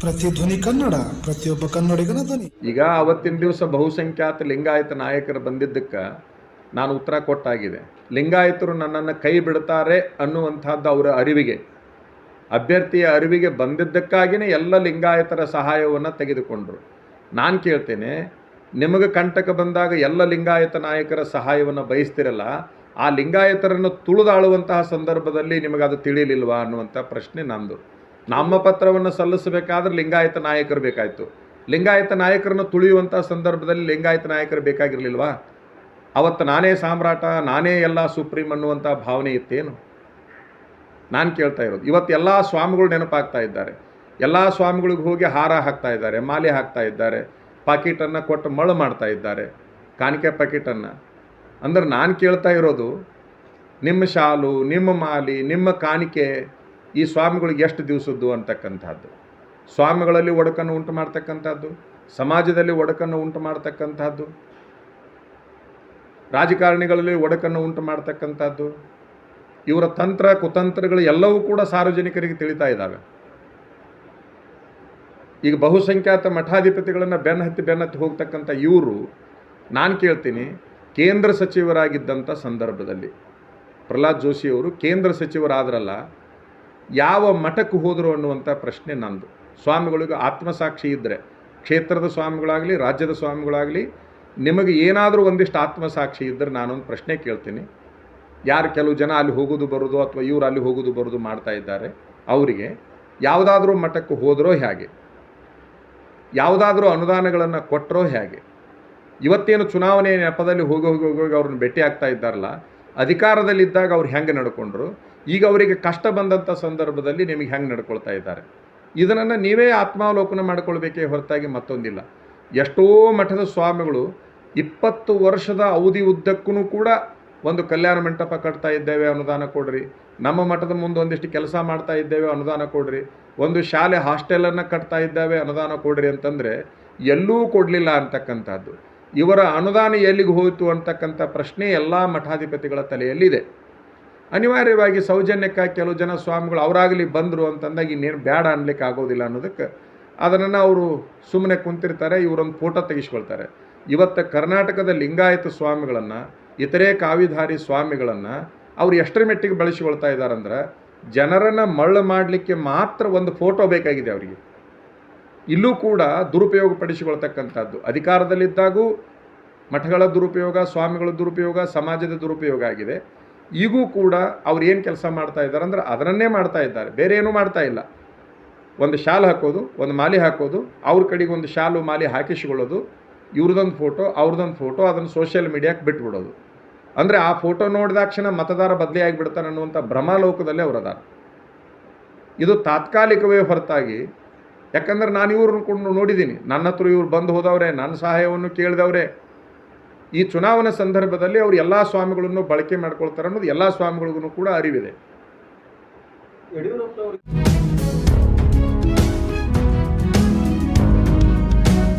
ಪ್ರತಿಧ್ವನಿ ಕನ್ನಡ, ಪ್ರತಿಯೊಬ್ಬ ಕನ್ನಡಿಗನ ಧ್ವನಿ. ಈಗ ಅವತ್ತಿನ ದಿವಸ ಬಹುಸಂಖ್ಯಾತ ಲಿಂಗಾಯತ ನಾಯಕರು ಬಂದಿದ್ದಕ್ಕೆ ನಾನು ಉತ್ತರ ಕೊಟ್ಟಾಗಿದೆ. ಲಿಂಗಾಯತರು ನನ್ನನ್ನು ಕೈ ಬಿಡ್ತಾರೆ ಅನ್ನುವಂಥದ್ದು ಅವರ ಅರಿವಿಗೆ. ಅಭ್ಯರ್ಥಿಯ ಅರಿವಿಗೆ ಬಂದಿದ್ದಕ್ಕಾಗಿನೇ ಎಲ್ಲ ಲಿಂಗಾಯತರ ಸಹಾಯವನ್ನು ತೆಗೆದುಕೊಂಡರು. ನಾನು ಕೇಳ್ತೇನೆ, ನಿಮಗೆ ಕಂಟಕ ಬಂದಾಗ ಎಲ್ಲ ಲಿಂಗಾಯತ ನಾಯಕರ ಸಹಾಯವನ್ನು ಬಯಸ್ತಿರಲ್ಲ, ಆ ಲಿಂಗಾಯತರನ್ನು ತುಳಿದಾಳುವಂತಹ ಸಂದರ್ಭದಲ್ಲಿ ನಿಮಗದು ತಿಳಿಯಲಿಲ್ವಾ ಅನ್ನುವಂಥ ಪ್ರಶ್ನೆ ನಂದು. ನಾಮಪತ್ರವನ್ನು ಸಲ್ಲಿಸಬೇಕಾದ್ರೆ ಲಿಂಗಾಯತ ನಾಯಕರು ಬೇಕಾಯಿತು. ಲಿಂಗಾಯತ ನಾಯಕರನ್ನು ತುಳಿಯುವಂಥ ಸಂದರ್ಭದಲ್ಲಿ ಲಿಂಗಾಯತ ನಾಯಕರು ಬೇಕಾಗಿರಲಿಲ್ವಾ? ಅವತ್ತು ನಾನೇ ಸಾಮ್ರಾಟ, ನಾನೇ ಎಲ್ಲ ಸುಪ್ರೀಂ ಅನ್ನುವಂಥ ಭಾವನೆ ಇತ್ತೇನು? ನಾನು ಕೇಳ್ತಾ ಇರೋದು. ಇವತ್ತು ಎಲ್ಲ ಸ್ವಾಮಿಗಳು ನೆನಪಾಗ್ತಾ ಇದ್ದಾರೆ. ಎಲ್ಲ ಸ್ವಾಮಿಗಳಿಗೆ ಹೋಗಿ ಹಾರ ಹಾಕ್ತಾ ಇದ್ದಾರೆ, ಮಾಲೆ ಹಾಕ್ತಾ ಇದ್ದಾರೆ, ಪಾಕಿಟನ್ನು ಕೊಟ್ಟು ಮಳು ಮಾಡ್ತಾ ಇದ್ದಾರೆ, ಕಾಣಿಕೆ ಪಾಕಿಟನ್ನು. ಅಂದ್ರೆ ನಾನು ಕೇಳ್ತಾ ಇರೋದು, ನಿಮ್ಮ ಶಾಲು, ನಿಮ್ಮ ಮಾಲಿ, ನಿಮ್ಮ ಕಾಣಿಕೆ ಈ ಸ್ವಾಮಿಗಳಿಗೆ ಎಷ್ಟು ದಿವಸದ್ದು ಅಂತಕ್ಕಂಥದ್ದು? ಸ್ವಾಮಿಗಳಲ್ಲಿ ಒಡಕನ್ನು ಉಂಟು ಮಾಡ್ತಕ್ಕಂಥದ್ದು? ಸಮಾಜದಲ್ಲಿ ಒಡಕನ್ನು ಉಂಟು ಮಾಡ್ತಕ್ಕಂಥದ್ದು? ರಾಜಕಾರಣಿಗಳಲ್ಲಿ ಒಡಕನ್ನು ಉಂಟು ಮಾಡ್ತಕ್ಕಂಥದ್ದು? ಇವರ ತಂತ್ರ, ಕುತಂತ್ರಗಳು ಎಲ್ಲವೂ ಕೂಡ ಸಾರ್ವಜನಿಕರಿಗೆ ತಿಳಿತಾ ಇದ್ದಾವೆ. ಈಗ ಬಹುಸಂಖ್ಯಾತ ಮಠಾಧಿಪತಿಗಳನ್ನು ಬೆನ್ನ ಹತ್ತಿ ಬೆನ್ನ ಹತ್ತಿ ಹೋಗ್ತಕ್ಕಂಥ ಇವರು, ನಾನು ಕೇಳ್ತೀನಿ, ಕೇಂದ್ರ ಸಚಿವರಾಗಿದ್ದಂಥ ಸಂದರ್ಭದಲ್ಲಿ, ಪ್ರಹ್ಲಾದ್ ಜೋಶಿಯವರು ಕೇಂದ್ರ ಸಚಿವರಾದ್ರಲ್ಲ ಯಾವ ಮಠಕ್ಕೆ ಹೋದರು ಅನ್ನುವಂಥ ಪ್ರಶ್ನೆ ನಂದು. ಸ್ವಾಮಿಗಳಿಗೆ ಆತ್ಮಸಾಕ್ಷಿ ಇದ್ದರೆ ಕ್ಷೇತ್ರದ ಸ್ವಾಮಿಗಳಾಗಲಿ, ರಾಜ್ಯದ ಸ್ವಾಮಿಗಳಾಗಲಿ ನಿಮಗೆ ಏನಾದರೂ ಒಂದಿಷ್ಟು ಆತ್ಮಸಾಕ್ಷಿ ಇದ್ದರೆ ನಾನೊಂದು ಪ್ರಶ್ನೆ ಕೇಳ್ತೀನಿ. ಯಾರು ಕೆಲವು ಜನ ಅಲ್ಲಿ ಹೋಗೋದು ಬರೋದು ಅಥವಾ ಇವರು ಅಲ್ಲಿ ಹೋಗೋದು ಬರೋದು ಮಾಡ್ತಾ ಇದ್ದಾರೆ, ಅವರಿಗೆ ಯಾವುದಾದ್ರೂ ಮಠಕ್ಕೆ ಹೋದರೋ ಹೇಗೆ? ಯಾವುದಾದ್ರೂ ಅನುದಾನಗಳನ್ನು ಕೊಟ್ಟರೋ ಹೇಗೆ? ಇವತ್ತೇನು ಚುನಾವಣೆ ನೆಪದಲ್ಲಿ ಹೋಗಿ ಹೋಗಿ ಹೋಗಿ ಅವ್ರನ್ನ ಭೇಟಿ ಆಗ್ತಾ ಇದ್ದಾರಲ್ಲ, ಅಧಿಕಾರದಲ್ಲಿದ್ದಾಗ ಅವ್ರು ಹೆಂಗೆ ನಡ್ಕೊಂಡ್ರು? ಈಗ ಅವರಿಗೆ ಕಷ್ಟ ಬಂದಂಥ ಸಂದರ್ಭದಲ್ಲಿ ನಿಮಗೆ ಹೆಂಗೆ ನಡ್ಕೊಳ್ತಾ ಇದ್ದಾರೆ? ಇದನ್ನು ನೀವೇ ಆತ್ಮಾವಲೋಕನ ಮಾಡ್ಕೊಳ್ಬೇಕೇ ಹೊರತಾಗಿ ಮತ್ತೊಂದಿಲ್ಲ. ಎಷ್ಟೋ ಮಠದ ಸ್ವಾಮಿಗಳು ಇಪ್ಪತ್ತು ವರ್ಷದ ಅವಧಿ ಉದ್ದಕ್ಕೂ ಕೂಡ ಒಂದು ಕಲ್ಯಾಣ ಮಂಟಪ ಕಟ್ತಾ ಇದ್ದೇವೆ ಅನುದಾನ ಕೊಡ್ರಿ. ನಮ್ಮ ಮಠದ ಮುಂದೆ ಒಂದಿಷ್ಟು ಕೆಲಸ ಮಾಡ್ತಾ ಇದ್ದೇವೆ ಅನುದಾನ ಕೊಡ್ರಿ. ಒಂದು ಶಾಲೆ ಹಾಸ್ಟೆಲನ್ನು ಕಟ್ತಾ ಇದ್ದೇವೆ ಅನುದಾನ ಕೊಡ್ರಿ ಅಂತಂದರೆ ಎಲ್ಲೂ ಕೊಡಲಿಲ್ಲ ಅಂತಕ್ಕಂಥದ್ದು. ಇವರ ಅನುದಾನ ಎಲ್ಲಿಗೆ ಹೋಯಿತು ಅಂತಕ್ಕಂಥ ಪ್ರಶ್ನೆ ಎಲ್ಲ ಮಠಾಧಿಪತಿಗಳ ತಲೆಯಲ್ಲಿದೆ. ಅನಿವಾರ್ಯವಾಗಿ ಸೌಜನ್ಯಕ್ಕಾಗಿ ಕೆಲವು ಜನ ಸ್ವಾಮಿಗಳು ಅವರಾಗಲಿ ಬಂದರು ಅಂತಂದಾಗ ಇನ್ನೇನು ಬೇಡ ಅನ್ಲಿಕ್ಕೆ ಆಗೋದಿಲ್ಲ ಅನ್ನೋದಕ್ಕೆ ಅದನ್ನು ಅವರು ಸುಮ್ಮನೆ ಕುಂತಿರ್ತಾರೆ, ಇವರೊಂದು ಫೋಟೋ ತೆಗೆಸ್ಕೊಳ್ತಾರೆ. ಇವತ್ತು ಕರ್ನಾಟಕದ ಲಿಂಗಾಯತ ಸ್ವಾಮಿಗಳನ್ನು, ಇತರೆ ಕಾವಿಧಾರಿ ಸ್ವಾಮಿಗಳನ್ನು ಅವ್ರು ಎಷ್ಟರ ಮಟ್ಟಿಗೆ ಬಳಸಿಕೊಳ್ತಾ ಇದ್ದಾರಂದ್ರೆ ಜನರನ್ನು ಮಳ್ಳು ಮಾಡಲಿಕ್ಕೆ ಮಾತ್ರ ಒಂದು ಫೋಟೋ ಬೇಕಾಗಿದೆ ಅವರಿಗೆ. ಇಲ್ಲೂ ಕೂಡ ದುರುಪಯೋಗ ಪಡಿಸಿಕೊಳ್ತಕ್ಕಂಥದ್ದು. ಅಧಿಕಾರದಲ್ಲಿದ್ದಾಗೂ ಮಠಗಳ ದುರುಪಯೋಗ, ಸ್ವಾಮಿಗಳ ದುರುಪಯೋಗ, ಸಮಾಜದ ದುರುಪಯೋಗ ಆಗಿದೆ. ಈಗೂ ಕೂಡ ಅವ್ರು ಏನು ಕೆಲಸ ಮಾಡ್ತಾ ಇದ್ದಾರೆ ಅಂದರೆ ಅದರನ್ನೇ ಮಾಡ್ತಾ ಇದ್ದಾರೆ. ಬೇರೆ ಏನೂ ಮಾಡ್ತಾ ಇಲ್ಲ. ಒಂದು ಶಾಲ್ ಹಾಕೋದು, ಒಂದು ಮಾಲೆ ಹಾಕೋದು, ಅವ್ರ ಕಡೆಗೆ ಒಂದು ಶಾಲು, ಮಾಲೆ ಹಾಕಿಸಿಕೊಳ್ಳೋದು, ಇವ್ರದೊಂದು ಫೋಟೋ ಅವ್ರದ್ದೊಂದು ಫೋಟೋ, ಅದನ್ನು ಸೋಷಿಯಲ್ ಮೀಡಿಯಾಕ್ಕೆ ಬಿಟ್ಬಿಡೋದು. ಅಂದರೆ ಆ ಫೋಟೋ ನೋಡಿದಾಕ್ಷಣ ಮತದಾರ ಬದಲಿ ಆಗಿಬಿಡ್ತಾರೆ ಅನ್ನುವಂಥ ಭ್ರಮಾಲೋಕದಲ್ಲೇ ಅದಾರ. ಇದು ತಾತ್ಕಾಲಿಕವೇ ಹೊರತಾಗಿ, ಯಾಕಂದ್ರೆ ನಾನು ಇವ್ರನ್ನ ಕೊಂಡು ನೋಡಿದ್ದೀನಿ ನನ್ನ ಹತ್ರ ಇವ್ರು ಬಂದು ಹೋದವ್ರೆ, ನನ್ನ ಸಹಾಯವನ್ನು ಕೇಳಿದವ್ರೆ ಈ ಚುನಾವಣೆ ಸಂದರ್ಭದಲ್ಲಿ ಅವರು ಎಲ್ಲ ಸ್ವಾಮಿಗಳನ್ನು ಬಳಕೆ ಮಾಡ್ಕೊಳ್ತಾರೆ ಅನ್ನೋದು ಎಲ್ಲ ಸ್ವಾಮಿಗಳಿಗೂ ಕೂಡ ಅರಿವಿದೆ. ಯಡಿಯೂರಪ್ಪನವರು